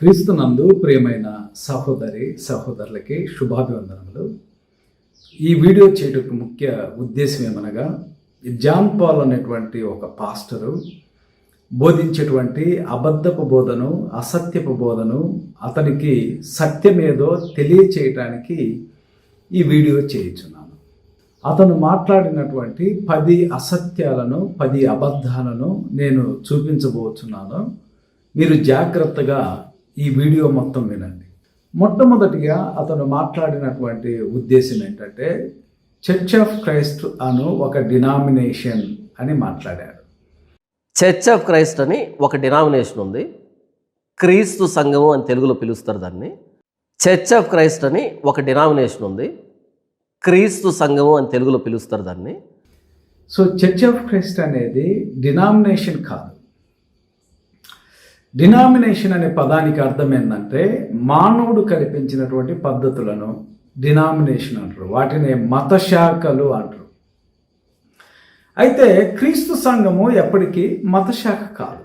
క్రీస్తునందు ప్రియమైన సహోదరి సహోదరులకి శుభాభివందనములు. ఈ వీడియో చేయడానికి ముఖ్య ఉద్దేశం ఏమనగా జాన్ పాల్ అనేటువంటి ఒక పాస్టరు బోధించేటువంటి అబద్ధపు బోధను అసత్యపు బోధను అతనికి సత్యమేదో తెలియచేయటానికి ఈ వీడియో చేయించున్నాను. అతను మాట్లాడినటువంటి పది అసత్యాలను పది అబద్ధాలను నేను చూపించబోతున్నాను మీరు జాగ్రత్తగా ఈ వీడియో మొత్తం వినండి. మొట్టమొదటిగా అతను మాట్లాడినటువంటి ఉద్దేశం ఏంటంటే చర్చ్ ఆఫ్ క్రైస్ట్ అను ఒక డినామినేషన్ అని మాట్లాడాడు చర్చ్ ఆఫ్ క్రైస్ట్ అని ఒక డినామినేషన్ ఉంది. క్రీస్తు సంఘము అని తెలుగులో పిలుస్తారు దాన్ని. చర్చ్ ఆఫ్ క్రైస్ట్ అని ఒక డినామినేషన్ ఉంది. క్రీస్తు సంఘము అని తెలుగులో పిలుస్తారు దాన్ని. సో చర్చ్ ఆఫ్ క్రైస్ట్ అనేది డినామినేషన్ కాదు. డినామినేషన్ అనే పదానికి అర్థం ఏంటంటే మానవుడు కల్పించినటువంటి పద్ధతులను డినామినేషన్ అంటారు. వాటిని మత శాఖలు అంటారు. అయితే క్రీస్తు సంఘము ఎప్పటికీ మతశాఖ కాదు.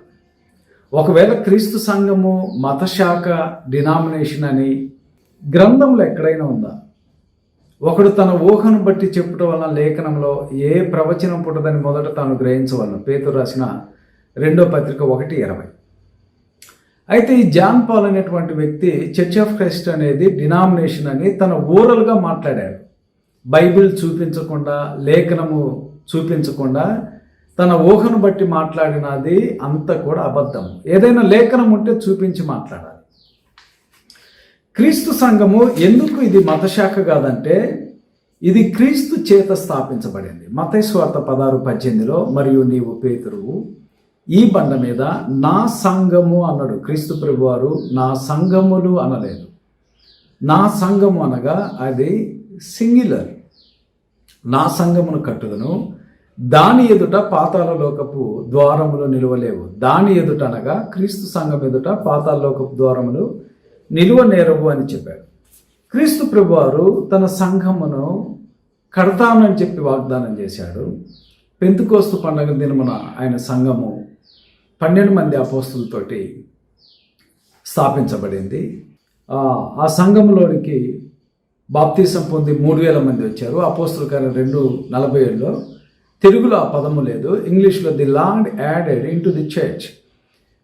ఒకవేళ క్రీస్తు సంఘము మతశాఖ డినామినేషన్ అని గ్రంథంలో ఎక్కడైనా ఉందా? ఒకడు తన ఊహను బట్టి చెప్పుట వలన లేఖనంలో ఏ ప్రవచనం పుట్టదని మొదట తాను గ్రహించవలను. పేతురు రాసిన రెండో పత్రిక ఒకటి ఇరవై. అయితే ఈ జాన్ పాల్ అనేటువంటి వ్యక్తి చర్చ్ ఆఫ్ క్రైస్ట్ అనేది డినామినేషన్ అని తన ఓరల్గా మాట్లాడాడు. బైబిల్ చూపించకుండా లేఖనము చూపించకుండా తన ఊహను బట్టి మాట్లాడినది అంత కూడా అబద్ధం. ఏదైనా లేఖనం ఉంటే చూపించి మాట్లాడాలి. క్రీస్తు సంఘము ఎందుకు ఇది మతశాఖ కాదంటే ఇది క్రీస్తు చేత స్థాపించబడింది. మతైస్వార్త పదహారు పద్దెనిమిదిలో మరియు నీవు పేతురువు ఈ బండ మీద నా సంఘము అన్నాడు క్రీస్తు ప్రభువారు నా సంఘములు అనలేదు. నా సంఘము అనగా అది సింగిలర్. నా సంఘమును కట్టుదను. దాని ఎదుట పాతాల లోకపు ద్వారములు నిలువలేవు. దాని ఎదుట అనగా క్రీస్తు సంఘం ఎదుట పాతాల లోకపు ద్వారములు నిలువ నేరవు అని చెప్పాడు. క్రీస్తు ప్రభువారు తన సంఘమును కడతానని చెప్పి వాగ్దానం చేశాడు. పెంతుకోస్తు పండగ దినమున ఆయన సంఘము పన్నెండు మంది అపోస్తులతోటి స్థాపించబడింది. ఆ, సంఘంలోనికి బాప్తీసం పొంది మూడు వేల మంది వచ్చారు. అపోస్తుల కార్యం రెండు నలభై ఏడులో. తెలుగులో ఆ పదము లేదు. ఇంగ్లీష్లో the Lord added into the church.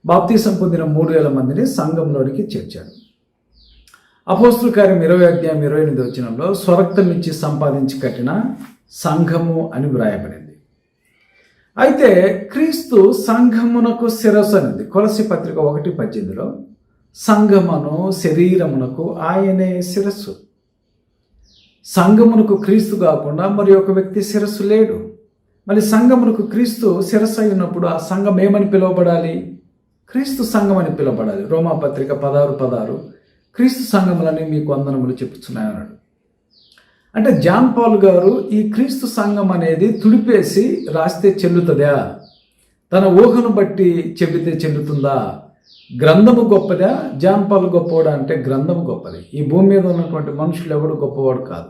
Baptism పొందిన మూడు వేల మందిని సంఘంలోనికి చేర్చారు. అపోస్తుల కార్యం ఇరవై అధ్యాయం ఇరవై ఎనిమిది వచ్చినంలో స్వరక్తం ఇచ్చి సంపాదించి కట్టిన సంఘము అని వ్రాయబడింది. అయితే క్రీస్తు సంఘమునకు శిరస్సు అనేది కొలసి పత్రిక ఒకటి పద్దెనిమిదిలో సంఘమును శరీరమునకు ఆయనే శిరస్సు. సంఘమునకు క్రీస్తు కాకుండా మరి ఒక వ్యక్తి శిరస్సు లేడు. మరి సంఘమునకు క్రీస్తు శిరస్సు అయినప్పుడు ఆ సంఘం ఏమని పిలువబడాలి? క్రీస్తు సంఘం అని పిలువబడాలి. రోమాపత్రిక పదహారు పదహారు క్రీస్తు సంఘములని మీకు వందనములు చెప్పుచున్నాయన్నాడు అంటే జాన్ పాల్ గారు ఈ క్రీస్తు సంఘం అనేది తుడిపేసి రాస్తే చెల్లుతుందా? తన ఊహను బట్టి చెబితే చెల్లుతుందా? గ్రంథము గొప్పదా? జాన్ పాల్ గొప్పవాడా అంటే గ్రంథము గొప్పది. ఈ భూమి మీద ఉన్నటువంటి మనుషులు ఎవడు గొప్పవాడు కాదు.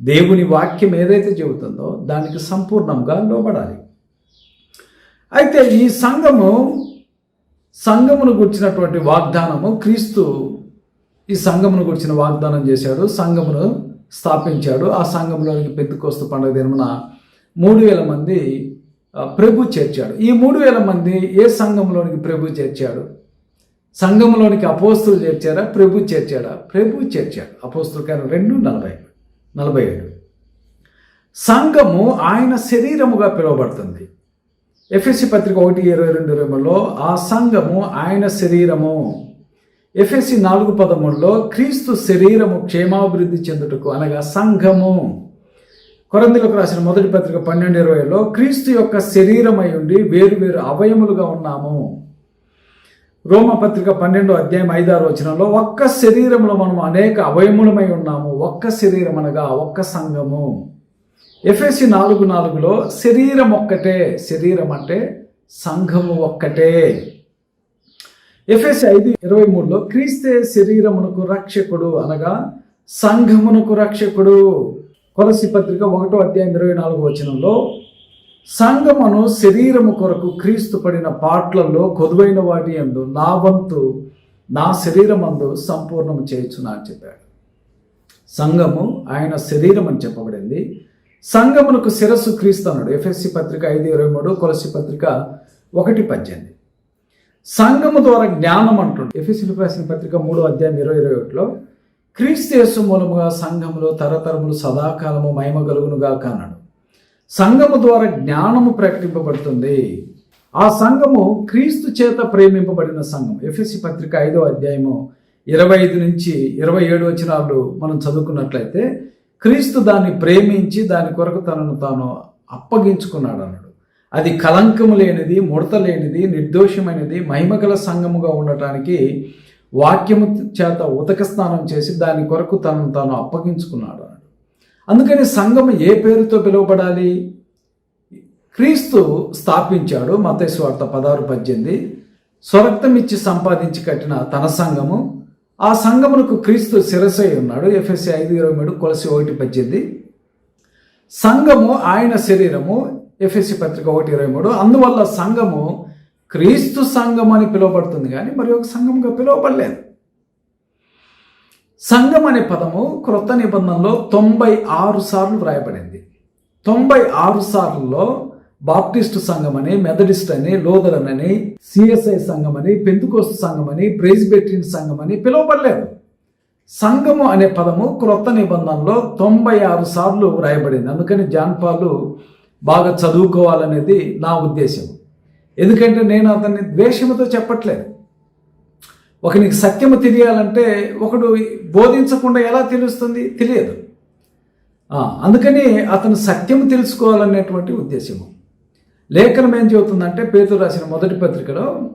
దేవుని వాక్యం ఏదైతే చెబుతుందో దానికి సంపూర్ణంగా లోబడాలి. అయితే ఈ సంఘము సంఘమును గుర్చినటువంటి వాగ్దానము క్రీస్తు ఈ సంఘమును గుర్చిన వాగ్దానం చేశాడు. సంఘమును స్థాపించాడు. ఆ సంఘంలోనికి పెద్దుకోస్తు పండుగ దినమున మూడు వేల మంది ప్రభు చేర్చాడు. ఈ మూడు వేల మంది ఏ సంఘంలోనికి ప్రభు చేర్చాడు? సంఘంలోనికి అపోస్తులు చేర్చారా? ప్రభు చేర్చాడా? ప్రభు చేర్చాడు. అపోస్తుల కాలం రెండు నలభై నలభై ఏడు. సంఘము ఆయన శరీరముగా పిలువబడుతుంది. ఎఫ్ఎస్సి పత్రిక ఒకటి ఇరవై రెండు ఇరవైలో ఆ సంఘము ఆయన శరీరము ఎఫ్ఎస్సి నాలుగు పదమూడులో క్రీస్తు శరీరము క్షేమాభివృద్ధి చెందుటకు అనగా సంఘము. కొరందిలకు రాసిన మొదటి పత్రిక పన్నెండు ఇరవైలో క్రీస్తు యొక్క శరీరమై ఉండి వేరు వేరు అవయములుగా ఉన్నాము. రోమ పత్రిక పన్నెండు అధ్యాయం ఐదారు వచనంలో ఒక్క శరీరంలో మనం అనేక అవయములమై ఉన్నాము. ఒక్క శరీరం అనగా ఒక్క సంఘము. ఎఫ్ఎస్సి నాలుగు నాలుగులో శరీరం ఒక్కటే శరీరం అంటే సంఘము ఒక్కటే. ఎఫ్ఎస్ ఐదు ఇరవై మూడులో క్రీస్తే శరీరమునకు రక్షకుడు అనగా సంఘమునకు రక్షకుడు. కొలసి పత్రిక ఒకటో అధ్యాయం ఇరవై నాలుగు వచనంలో సంఘమును శరీరము కొరకు క్రీస్తు పడిన పాటలలో కొదువైన వాటి ఎందు నా వంతు నా శరీరమందు సంపూర్ణము చేయొచ్చునా అని చెప్పాడు. సంఘము ఆయన శరీరం అని చెప్పబడింది. సంఘమునకు శిరస్సు క్రీస్తు అన్నాడు. ఎఫ్ఎస్సి పత్రిక ఐదు ఇరవై మూడు కొలసి పత్రిక ఒకటి పద్దెనిమిది. సంఘము ద్వారా జ్ఞానం అంటుంది ఎఫ్ఎస్సి రాసిన పత్రిక మూడో అధ్యాయం ఇరవై ఇరవై ఒకటిలో క్రీస్తు మూలముగా సంఘములో తరతరములు సదాకాలము మహిమ కలుగునుగా కానాడు సంఘము ద్వారా జ్ఞానము ప్రకటింపబడుతుంది. ఆ సంఘము క్రీస్తు చేత ప్రేమింపబడిన సంఘం. ఎఫ్ఎస్సి పత్రిక ఐదో అధ్యాయము ఇరవై ఐదు నుంచి ఇరవై ఏడు వచనాలు మనం చదువుకున్నట్లయితే క్రీస్తు దాన్ని ప్రేమించి దాని కొరకు తనను తాను అప్పగించుకున్నాడు అన్నాడు అది కలంకము లేనిది ముడత లేనిది నిర్దోషమైనది మహిమగల సంఘముగా ఉండటానికి వాక్యము చేత ఉతక స్నానం చేసి దాని కొరకు తనను తాను అప్పగించుకున్నాడు అన్నాడు. అందుకని సంఘము ఏ పేరుతో పిలువబడాలి? క్రీస్తు స్థాపించాడు మతేశ్వార్త పదహారు పద్దెనిమిది. స్వరక్తం ఇచ్చి సంపాదించి కట్టిన తన సంఘము. ఆ సంఘమునకు క్రీస్తు శిరసై ఉన్నాడు. ఎఫ్ఎస్సి ఐదు ఇరవై మూడు కొలసి ఒకటి పద్దెనిమిది. సంఘము ఆయన శరీరము. ఎఫ్ఎస్సి పత్రిక ఒకటి ఇరవై మూడు. అందువల్ల సంఘము క్రీస్తు సంఘం అని పిలువబడుతుంది కానీ మరి ఒక సంఘంగా పిలువబడలేదు. సంఘం అనే పదము క్రొత్త నిబంధనలో తొంభై ఆరు సార్లు వ్రాయబడింది. తొంభై ఆరు సార్లలో బాప్టిస్ట్ సంఘం అని మెథడిస్ట్ అని లోదరన్ అని సిఎస్ఐ సంఘం అని పెంతుకోస్తు సంఘం అని ప్రెసిబెట్రిన్ సంఘం అని పిలువబడలేదు. సంఘము అనే పదము క్రొత్త నిబంధనలో తొంభై ఆరు సార్లు వ్రాయబడింది. అందుకని జాన్పాలు బాగా చదువుకోవాలనేది నా ఉద్దేశం. ఎందుకంటే నేను అతన్ని ద్వేషముతో చెప్పట్లేదు. ఒకనికి సత్యము తెలియాలంటే ఒకడు బోధించకుండా ఎలా తెలుస్తుంది? తెలియదు. అందుకని అతను సత్యము తెలుసుకోవాలనేటువంటి ఉద్దేశము. లేఖనం ఏం చెబుతుందంటే పేతురు రాసిన మొదటి పత్రికలో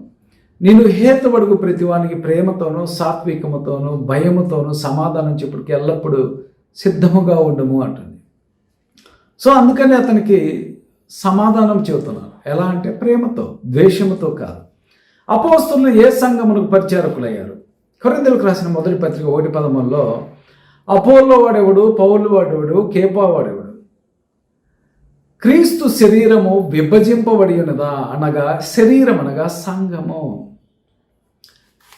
నేను హేతుబడుగు ప్రతివానికి ప్రేమతోనూ సాత్వికముతోనూ భయముతోనూ సమాధానం చెప్పుడికి ఎల్లప్పుడూ సిద్ధముగా ఉండము అంటుంది. సో అందుకని అతనికి సమాధానం చెబుతున్నాను. ఎలా అంటే ప్రేమతో ద్వేషముతో కాదు. అపోస్తులు ఏ సంఘమునకు పరిచారకులయ్యారు? కొరిందలకు రాసిన మొదటి పత్రిక ఒకటి పదముల్లో అపోల్లో వాడెవడు? పౌలు వాడెవడు? కేపా వాడెవడు? క్రీస్తు శరీరము విభజింపబడి ఉన్నదా అనగా శరీరం అనగా సంఘము.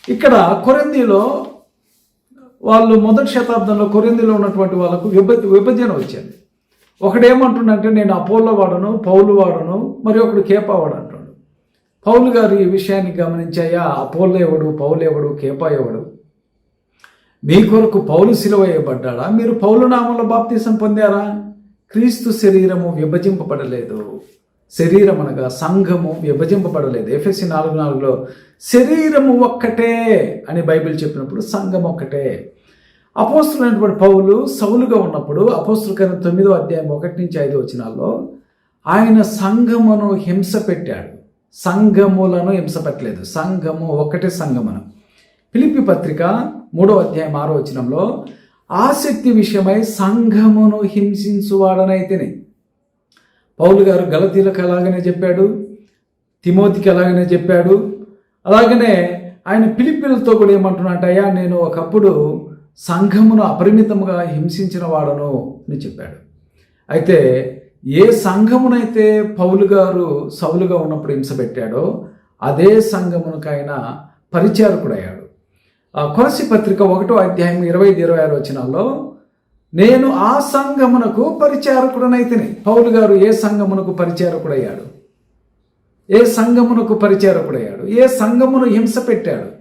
ఇక్కడ కొరిందీలో వాళ్ళు మొదటి శతాబ్దంలో కొరిందీలో ఉన్నటువంటి వాళ్ళకు విభ విభజన వచ్చింది. ఒకడేమంటుండంటే నేను అపోలో వాడను పౌలు వాడను మరి ఒకడు కేపా వాడు అంటాడు పౌలు గారు ఈ విషయాన్ని గమనించాయా అపోలో ఎవడు పౌలు ఎవడు కేపా ఎవడు? మీ కొరకు పౌలు సిలువ వేయబడ్డాడా? మీరు పౌలు నామంలో బాప్తీసం పొందారా? క్రీస్తు శరీరము విభజింపబడలేదు. శరీరం అనగా సంఘము విభజింపబడలేదు. ఎఫ్ఎస్సి నాలుగు నాలుగులో శరీరము ఒక్కటే అని బైబిల్ చెప్పినప్పుడు సంఘం ఒక్కటే. అపోస్తులైనటువంటి పౌలు సౌలుగా ఉన్నప్పుడు అపోస్తుల తొమ్మిదో అధ్యాయం ఒకటి నుంచి ఐదు వచనాల్లో ఆయన సంఘమును హింస పెట్టాడు. సంఘములను హింస పెట్టలేదు. సంఘము ఒకటే సంఘమును. పిలిపి పత్రిక మూడో అధ్యాయం ఆరో వచనంలో ఆసక్తి విషయమై సంఘమును హింసించువాడనైతేనే. పౌలు గారు గలతీలకు అలాగనే చెప్పాడు. తిమోతికి అలాగనే చెప్పాడు. అలాగనే ఆయన పిలిపిలతో కూడా ఏమంటున్నట్టయ్యా నేను ఒకప్పుడు సంఘమును అపరిమితముగా హింసించిన వాడను అని చెప్పాడు. అయితే ఏ సంఘమునైతే పౌలు గారు సౌలుగా ఉన్నప్పుడు హింస పెట్టాడో అదే సంఘమునకు ఆయన పరిచారకుడయ్యాడు. ఆ కొలసి పత్రిక ఒకటో అధ్యాయం ఇరవై ఐదు ఇరవై ఆరు వచనాల్లో నేను ఆ సంఘమునకు పరిచారకుడనైతేనే. పౌలు గారు ఏ సంఘమునకు పరిచారకుడయ్యాడు? ఏ సంఘమునకు పరిచారకుడయ్యాడు? ఏ సంఘమును హింస పెట్టాడు?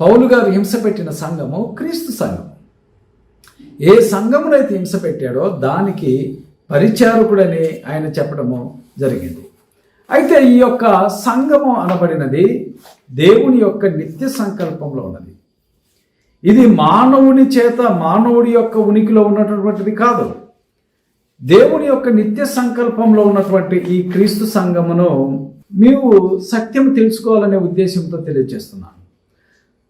పౌలు గారు హింస పెట్టిన సంఘము క్రీస్తు సంఘం. ఏ సంఘమునైతే హింస పెట్టాడో దానికి పరిచారకుడని ఆయన చెప్పడము జరిగింది. అయితే ఈ యొక్క సంఘము అనబడినది దేవుని యొక్క నిత్య సంకల్పంలో ఉన్నది. ఇది మానవుని చేత మానవుడి యొక్క ఉనికిలో ఉన్నటువంటిది కాదు. దేవుని యొక్క నిత్య సంకల్పంలో ఉన్నటువంటి ఈ క్రీస్తు సంఘమును మేము సత్యం తెలుసుకోవాలనే ఉద్దేశంతో తెలియజేస్తున్నాను.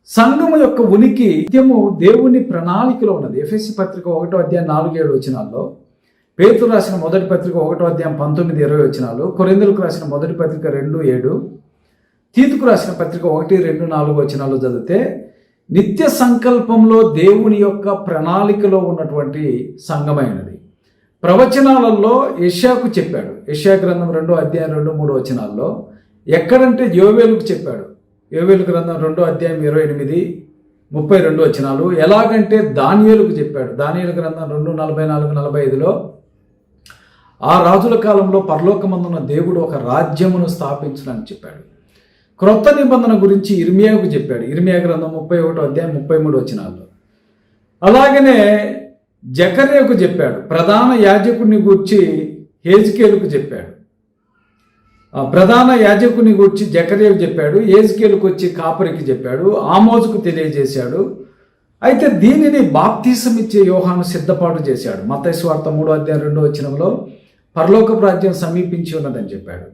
సంఘము యొక్క ఉనికి నిత్యము దేవుని ప్రణాళికలో ఉన్నది. ఎఫ్ఎస్సి పత్రిక ఒకటో అధ్యాయం నాలుగు ఏడు వచనాల్లో పేతురు రాసిన మొదటి పత్రిక ఒకటో అధ్యాయం పంతొమ్మిది ఇరవై వచనాలు కొరిందులకు రాసిన మొదటి పత్రిక రెండు ఏడు తీతుకు రాసిన పత్రిక ఒకటి రెండు నాలుగు వచనాలు చదివితే నిత్య సంకల్పంలో దేవుని యొక్క ప్రణాళికలో ఉన్నటువంటి సంఘమైనది. ప్రవచనాలలో యష్యాకు చెప్పాడు. యష్యా గ్రంథం రెండో అధ్యాయం రెండు మూడు వచనాల్లో ఎక్కడంటే యోవేలుకు చెప్పాడు. యోవేలు గ్రంథం రెండో అధ్యాయం ఇరవై ఎనిమిది ముప్పై రెండు వచ్చినాలు ఎలాగంటే దానియేలుకు చెప్పాడు. దానియేలు గ్రంథం రెండు నలభై నాలుగు నలభై ఐదులో ఆ రాజుల కాలంలో పరలోకమందున్న దేవుడు ఒక రాజ్యమును స్థాపించడానికి చెప్పాడు. క్రొత్త నిబంధన గురించి ఇర్మియాకు చెప్పాడు. ఇర్మియా గ్రంథం ముప్పై ఒకటో అధ్యాయం ముప్పై మూడు వచ్చినాలు అలాగనే జకర్యకు చెప్పాడు. ప్రధాన యాజకుడిని గూర్చి హేజ్కేలుకు చెప్పాడు. ప్రధాన యాజకుని గురించి జకరేవి చెప్పాడు ఏజ్కేలుకు వచ్చి కాపరికి చెప్పాడు ఆమోజుకు తెలియజేశాడు. అయితే దీనిని బాప్తీసం ఇచ్చే యోహాను సిద్ధపాటు చేశాడు. మత్తయి మూడో అధ్యాయం రెండో వచనంలో పరలోక రాజ్యం సమీపించి ఉన్నదని చెప్పాడు.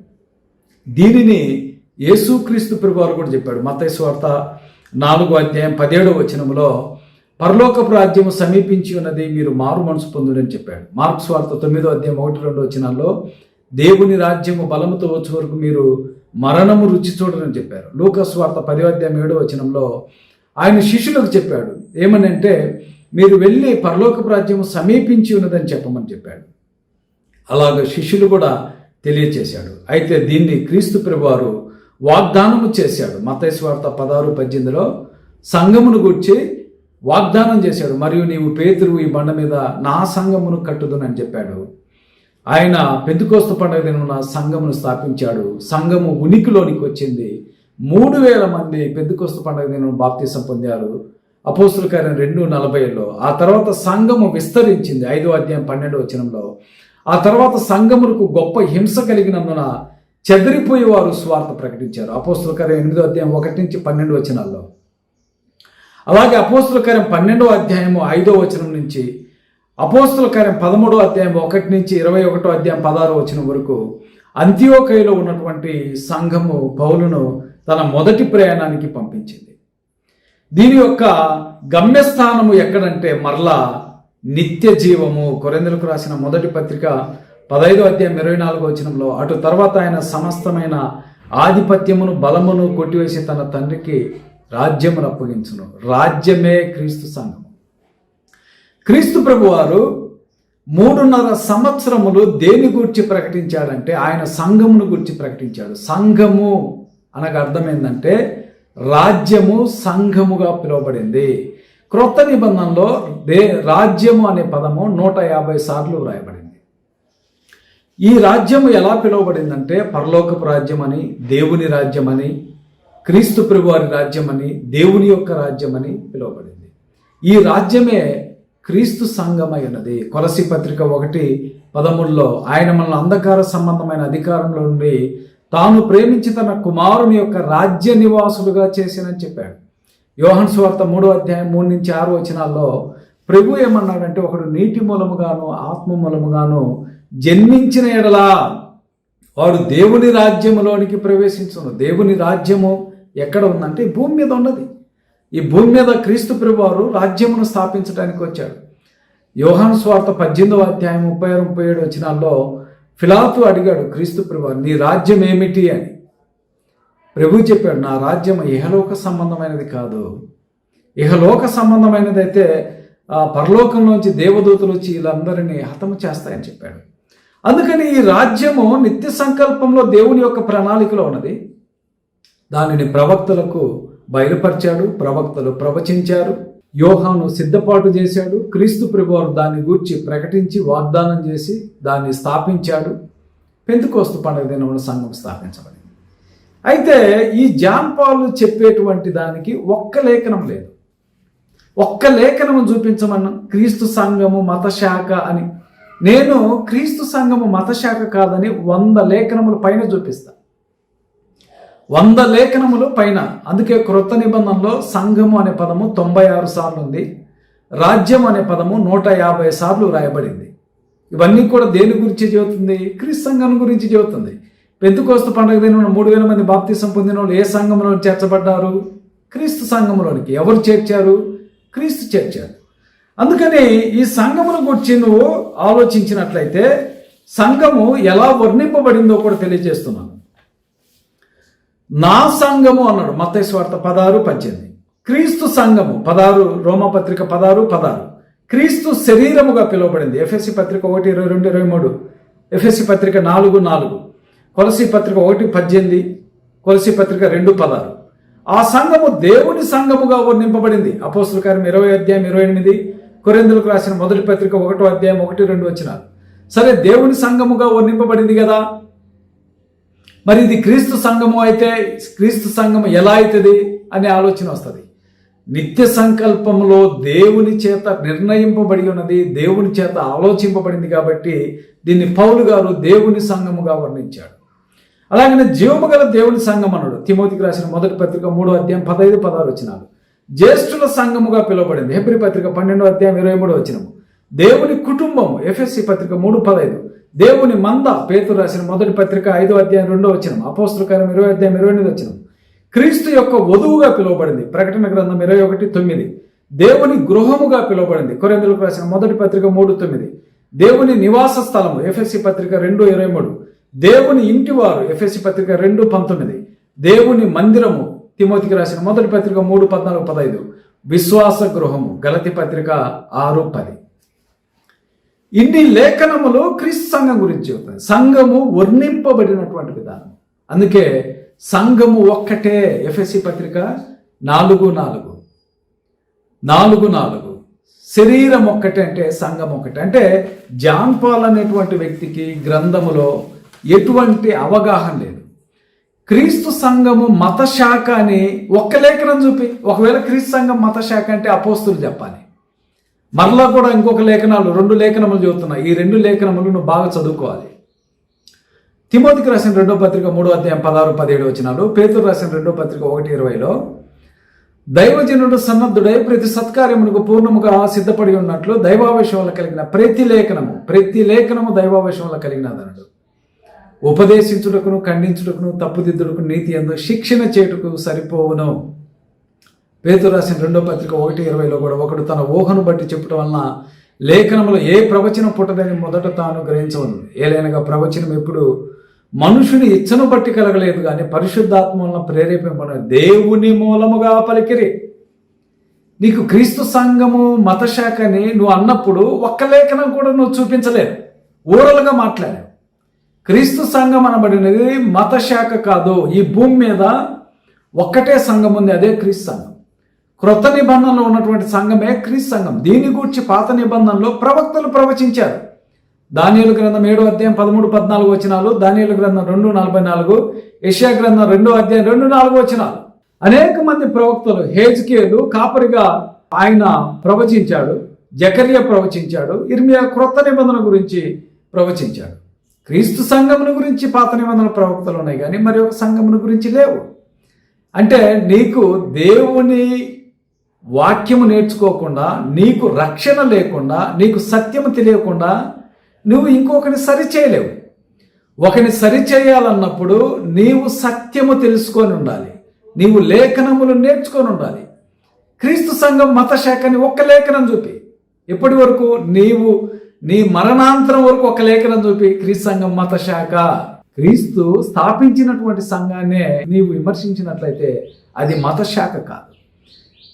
దీనిని యేసుక్రీస్తు ప్రభువారు కూడా చెప్పాడు. మత్తయి నాలుగో అధ్యాయం పదిహేడో వచనంలో పరలోక ప్రాజ్యం సమీపించి ఉన్నది మీరు మారు మనసు పొందుడని చెప్పాడు. మార్క్స్ వార్త తొమ్మిదో అధ్యాయం ఒకటి రెండు వచనాల్లో దేవుని రాజ్యము బలముతో వచ్చే వరకు మీరు మరణము రుచి చూడరని చెప్పారు. లూకస్ వార్త ఏడో వచనంలో ఆయన శిష్యులకు చెప్పాడు. ఏమనంటే మీరు వెళ్ళి పరలోకపు రాజ్యము సమీపించి ఉన్నదని చెప్పమని చెప్పాడు. అలాగ శిష్యులు కూడా తెలియచేశాడు. అయితే దీన్ని క్రీస్తు ప్రభువారు వాగ్దానము చేశాడు. మతేశ్వార్త పదహారు పద్దెనిమిదిలో సంఘమును గుర్చి వాగ్దానం చేశాడు. మరియు నీవు పేతురు ఈ బండ మీద నా సంఘమును కట్టుదునని చెప్పాడు. ఆయన పెందుకోస్త పండుగ దినమున సంఘమును స్థాపించాడు. సంఘము ఉనికిలోనికి వచ్చింది. మూడు వేల మంది పెందుకోస్త పండుగ దినం బాప్తీసం పొందారు. అపోస్తుల కార్యం రెండు నలభైలో. ఆ తర్వాత సంఘము విస్తరించింది. ఐదో అధ్యాయం పన్నెండో వచనంలో. ఆ తర్వాత సంఘములకు గొప్ప హింస కలిగినందున చెదిరిపోయి వారు స్వార్థ ప్రకటించారు. అపోస్తుల కార్యం ఎనిమిదో అధ్యాయం ఒకటి నుంచి పన్నెండు వచనాల్లో. అలాగే అపోస్తుల కార్యం పన్నెండో అధ్యాయము ఐదో వచనం నుంచి అపోస్తుల కార్యం పదమూడో అధ్యాయం ఒకటి నుంచి ఇరవై ఒకటో అధ్యాయం పదహారు వచ్చిన వరకు అంత్యోకయలో ఉన్నటువంటి సంఘము పౌలును తన మొదటి ప్రయాణానికి పంపించింది. దీని యొక్క గమ్యస్థానము ఎక్కడంటే మరలా నిత్య జీవము. కొరెందులకు రాసిన మొదటి పత్రిక పదహైదో అధ్యాయం ఇరవై నాలుగో వచనంలో అటు తర్వాత ఆయన సమస్తమైన ఆధిపత్యమును బలమును కొట్టివేసి తన తండ్రికి రాజ్యమును అప్పగించును. రాజ్యమే క్రీస్తు సంఘము. క్రీస్తు ప్రభువారు మూడున్నర సంవత్సరములు దేని గురించి ప్రకటించాడంటే ఆయన సంఘమును గురించి ప్రకటించాడు. సంఘము అనగా అర్థం ఏంటంటే రాజ్యము సంఘముగా పిలువబడింది. క్రొత్త నిబంధనలో దే రాజ్యము అనే పదము నూట యాభై సార్లు వ్రాయబడింది. ఈ రాజ్యము ఎలా పిలువబడిందంటే పరలోకపు రాజ్యం అని దేవుని రాజ్యం అని క్రీస్తు ప్రభువారి రాజ్యం అని దేవుని యొక్క రాజ్యం అని పిలువబడింది. ఈ రాజ్యమే క్రీస్తు సంఘమై ఉన్నది కొలసి పత్రిక ఒకటి పదమూడులో ఆయన మనల్ని అంధకార సంబంధమైన అధికారంలో నుండి తాను ప్రేమించి తన కుమారుని యొక్క రాజ్య నివాసులుగా చేసినని చెప్పాడు. యోహన్ స్వార్త మూడో అధ్యాయం మూడు నుంచి ఆరు వచనాల్లో ప్రభు ఏమన్నాడంటే ఒకడు నీటి మూలముగాను ఆత్మ మూలముగాను జన్మించిన ఎడలా వాడు దేవుని రాజ్యములోనికి ప్రవేశించును. దేవుని రాజ్యము ఎక్కడ ఉందంటే భూమి మీద ఉన్నది. ఈ భూమి మీద క్రీస్తు ప్రభువారు రాజ్యమును స్థాపించడానికి వచ్చాడు యోహాను స్వార్థ పద్దెనిమిదవ అధ్యాయం ముప్పై ఆరు ముప్పై ఏడు వచ్చినాల్లో ఫిలాతు అడిగాడు క్రీస్తు ప్రభువారు నీ రాజ్యం ఏమిటి అని? ప్రభు చెప్పాడు నా రాజ్యం ఇహలోక సంబంధమైనది కాదు. ఇహలోక సంబంధమైనది అయితే ఆ పరలోకంలోంచి దేవదూతలు వచ్చి వీళ్ళందరినీ హతము చేస్తాయని చెప్పాడు. అందుకని ఈ రాజ్యము నిత్య సంకల్పంలో దేవుని యొక్క ప్రణాళికలో ఉన్నది. దానిని ప్రవక్తలకు బయలుపరిచాడు ప్రవక్తలు ప్రవచించారు యోహాను సిద్ధపాటు చేశాడు క్రీస్తు ప్రభువారు దాన్ని గూర్చి ప్రకటించి వాగ్దానం చేసి దాన్ని స్థాపించాడు. పెంతుకోస్తు పండుగ దినమున సంఘం స్థాపించబడింది. అయితే ఈ జాన్పాలు చెప్పేటువంటి దానికి ఒక్క లేఖనం లేదు. ఒక్క లేఖనము చూపించమన్నా క్రీస్తు సంఘము మత శాఖ అని. నేను క్రీస్తు సంఘము మత శాఖ కాదని వంద లేఖనముల పైన చూపిస్తాను వంద లేఖనములు పైన. అందుకే క్రొత్త నిబంధనలో సంఘము అనే పదము తొంభై ఆరు సార్లు ఉంది. రాజ్యం అనే పదము నూట యాభై సార్లు రాయబడింది ఇవన్నీ కూడా దేని గురించి చెబుతుంది? క్రీస్తు సంఘం గురించి చెబుతుంది. పెద్దుకోస్తు పండుగ దిన మూడు వేల మంది బాప్తీసం పొందిన వాళ్ళు ఏ సంఘంలో చేర్చబడ్డారు? క్రీస్తు సంఘంలోనికి ఎవరు చేర్చారు? క్రీస్తు చేర్చారు. అందుకని ఈ సంఘమును గురించి నువ్వు ఆలోచించినట్లయితే సంఘము ఎలా వర్ణింపబడిందో కూడా తెలియజేస్తున్నాను. నా సంఘము అన్నాడు. మతేశ్వార్త పదారు పద్దెనిమిది. క్రీస్తు సంఘము పదారు రోమపత్రిక పదారు పదారు క్రీస్తు శరీరముగా పిలువబడింది. ఎఫ్ఎస్సి పత్రిక ఒకటి ఇరవై రెండు ఇరవై మూడు. ఎఫ్ఎస్సి పత్రిక నాలుగు నాలుగు. కొలసి పత్రిక ఒకటి పద్దెనిమిది. కొలసి పత్రిక రెండు పదారు ఆ సంఘము దేవుని సంఘముగా వర్ణింపబడింది. అపోస్తుల కార్యం ఇరవై అధ్యాయం ఇరవై ఎనిమిది. కొరెందులకు రాసిన మొదటి పత్రిక ఒకటో అధ్యాయం ఒకటి రెండు వచ్చినారు సరే దేవుని సంఘముగా వర్ణింపబడింది కదా? మరి ఇది క్రీస్తు సంఘము అయితే క్రీస్తు సంఘము ఎలా అవుతుంది అనే ఆలోచన వస్తుంది. నిత్య సంకల్పంలో దేవుని చేత నిర్ణయింపబడి ఉన్నది దేవుని చేత ఆలోచింపబడింది కాబట్టి దీన్ని పౌలు గారు దేవుని సంఘముగా వర్ణించాడు. అలాగనే జీవము గల దేవుని సంఘం అన్నాడు. తిమోతికి రాసిన మొదటి పత్రిక మూడో అధ్యాయం పదహైదు పదహారు వచ్చినాలు జ్యేష్ఠుల సంఘముగా పిలువబడింది. హెబ్రి పత్రిక పన్నెండో అధ్యాయం ఇరవై మూడు వచ్చినము దేవుని కుటుంబం ఎఫ్ఎస్సి పత్రిక మూడు పదహైదు. దేవుని మంద పేతురు రాసిన మొదటి పత్రిక ఐదో అధ్యాయం రెండో వచ్చినం అపోస్తుల ఇరవై అధ్యాయం ఇరవై ఎనిమిది వచ్చిన క్రీస్తు యొక్క వధువుగా పిలువబడింది. ప్రకటన గ్రంథం ఇరవై ఒకటి తొమ్మిది. దేవుని గృహముగా పిలువబడింది. కొరెందులకు రాసిన మొదటి పత్రిక మూడు తొమ్మిది. దేవుని నివాస స్థలము ఎఫ్ఎస్సి పత్రిక రెండు ఇరవై మూడు. దేవుని ఇంటివారు ఎఫ్ఎస్సి పత్రిక రెండు పంతొమ్మిది. దేవుని మందిరము తిమోతికి రాసిన మొదటి పత్రిక మూడు పద్నాలుగు పదహైదు. విశ్వాస గృహము గలతి పత్రిక ఆరు పది. ఇన్ని లేఖనములు క్రీస్తు సంఘం గురించి చెబుతాయి సంఘము వర్ణింపబడినటువంటి విధానం. అందుకే సంఘము ఒక్కటే. ఎఫ్ఎస్సి పత్రిక నాలుగు నాలుగు. నాలుగు నాలుగు. శరీరం ఒక్కటే అంటే సంఘం ఒక్కటే. అంటే జాన్పాల్ అనేటువంటి వ్యక్తికి గ్రంథములో ఎటువంటి అవగాహన లేదు. క్రీస్తు సంఘము మత శాఖ అని ఒక్క లేఖనం చూపి. ఒకవేళ క్రీస్తు సంఘం మత శాఖ అంటే అపోస్తులు చెప్పాలి. మరలా కూడా ఇంకొక లేఖనాలు రెండు లేఖనములు చదువుతున్నాయి ఈ రెండు లేఖనములు నువ్వు బాగా చదువుకోవాలి. తిమోతికి రాసిన రెండో పత్రిక మూడో అధ్యాయం పదహారు పదిహేడు వచ్చినాలు పేతురు రాసిన రెండో పత్రిక ఒకటి ఇరవైలో దైవజనుడు సన్నద్ధుడై ప్రతి సత్కార్యమునకు పూర్ణముగా సిద్ధపడి ఉన్నట్లు దైవావేశం వల్ల కలిగిన ప్రతి లేఖనము ప్రతి లేఖనము దైవావేశం వల్ల కలిగినదనడు. ఉపదేశించుటకును ఖండించుటకును తప్పుదిద్దుటకు నీతి ఎందు శిక్షణ చేటుకు సరిపోవును. పేతురు రాసిన రెండో పత్రిక ఒకటి ఇరవైలో కూడా ఒకడు తన ఊహను బట్టి చెప్పడం వలన లేఖనంలో ఏ ప్రవచనం పుట్టదని మొదట తాను గ్రహించవను ఏలైనగా ప్రవచనం ఎప్పుడు మనుషుని ఇచ్చను బట్టి కలగలేదు కానీ పరిశుద్ధాత్మ వలన ప్రేరేపింపన దేవుని మూలముగా పలికిరి. నీకు క్రీస్తు సంఘము మత శాఖని నువ్వు అన్నప్పుడు ఒక్క లేఖనం కూడా నువ్వు చూపించలేదు ఊరలుగా మాట్లాడావు క్రీస్తు సంఘం అనబడినది మత శాఖ కాదు. ఈ భూమి మీద ఒక్కటే సంఘం ఉంది అదే క్రీస్తు సంఘం. క్రొత్త నిబంధనలో ఉన్నటువంటి సంఘమే క్రీస్తు సంఘం. దీని గూర్చి పాత నిబంధనలో ప్రవక్తలు ప్రవచించారు. దానియుల గ్రంథం ఏడో అధ్యాయం పదమూడు పద్నాలుగు వచనాలు దానియుల గ్రంథం రెండు నలభై నాలుగు ఏషియా గ్రంథం రెండో అధ్యాయం రెండు నాలుగు వచనాలు. అనేక మంది ప్రవక్తలు హేజ్కేలు కాపరిగా ఆయన ప్రవచించాడు జకర్య ప్రవచించాడు ఇర్మియా క్రొత్త నిబంధన గురించి ప్రవచించాడు. క్రీస్తు సంఘమును గురించి పాత నిబంధన ప్రవక్తలు ఉన్నాయి కానీ మరి ఒక సంఘమును గురించి లేవు. అంటే నీకు దేవుని వాక్యము నేర్చుకోకుండా నీకు రక్షణ లేకుండా నీకు సత్యము తెలియకుండా నువ్వు ఇంకొకరిని సరి చేయలేవు ఒకరిని సరి చేయాలన్నప్పుడు నీవు సత్యము తెలుసుకొని ఉండాలి. నీవు లేఖనములు నేర్చుకొని ఉండాలి. క్రీస్తు సంఘం మత శాఖని ఒక్క లేఖనం చూపి. ఇప్పటి వరకు నీవు నీ మరణాంతరం వరకు ఒక లేఖనం చూపి క్రీస్తు సంఘం మత శాఖ. క్రీస్తు స్థాపించినటువంటి సంఘాన్నే నీవు విమర్శించినట్లయితే అది మత శాఖ కాదు.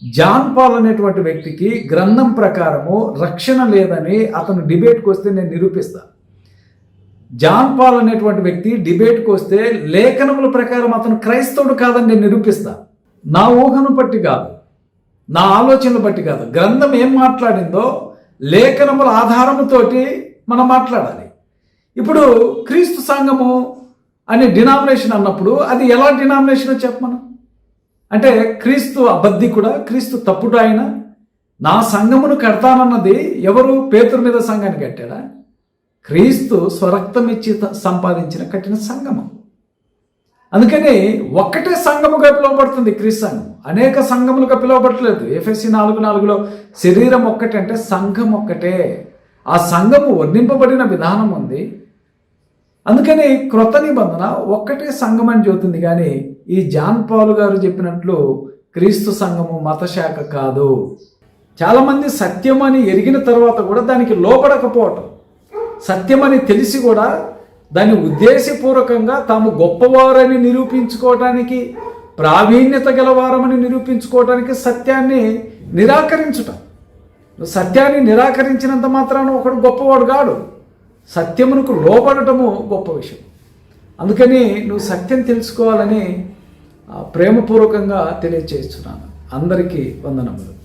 జాన్ పాల్ అనేటువంటి వ్యక్తికి గ్రంథం ప్రకారము రక్షణ లేదని అతను డిబేట్కి వస్తే నేను నిరూపిస్తా. జాన్ పాల్ అనేటువంటి వ్యక్తి డిబేట్కి వస్తే లేఖనముల ప్రకారం అతను క్రైస్తవుడు కాదని నేను నిరూపిస్తా. నా ఊహను బట్టి కాదు నా ఆలోచనలు బట్టి కాదు గ్రంథం ఏం మాట్లాడిందో లేఖనముల ఆధారముతోటి మనం మాట్లాడాలి. ఇప్పుడు క్రీస్తు సంఘము అనే డినామినేషన్ అన్నప్పుడు అది ఎలా డినామినేషన్ చెప్పమను? అంటే క్రీస్తు అబద్ధికుడా క్రీస్తు తప్పుడు ఆయన నా సంఘమును కడతానన్నది ఎవరు పేతురు మీద సంఘాన్ని కట్టాడా? క్రీస్తు స్వరక్తం ఇచ్చి త- సంపాదించిన కట్టిన సంఘము. అందుకని ఒక్కటే సంఘముగా పిలువబడుతుంది క్రీస్తు సంఘం. అనేక సంఘములుగా పిలువబడట్లేదు. ఎఫ్ఎస్సి నాలుగు నాలుగులో శరీరం ఒక్కటే అంటే సంఘం ఒక్కటే. ఆ సంఘము వర్ణింపబడిన విధానం ఉంది. అందుకని క్రొత్త నిబంధన ఒక్కటే సంఘం అని చెబుతుంది కానీ ఈ జాన్ పాల్ గారు చెప్పినట్లు క్రీస్తు సంఘము మత శాఖ కాదు. చాలామంది సత్యమని ఎరిగిన తర్వాత కూడా దానికి లోపడకపోవటం సత్యమని తెలిసి కూడా దాన్ని ఉద్దేశపూర్వకంగా తాము గొప్పవారని నిరూపించుకోవటానికి ప్రావీణ్యత గలవారమని నిరూపించుకోవటానికి సత్యాన్ని నిరాకరించుట. సత్యాన్ని నిరాకరించినంత మాత్రాన ఒకడు గొప్పవాడు కాడు. సత్యమునకు లోపడటము గొప్ప విషయం. అందుకని నువ్వు సత్యం తెలుసుకోవాలని ప్రేమపూర్వకంగా తెలియచేస్తున్నాను. అందరికీ వందనములు.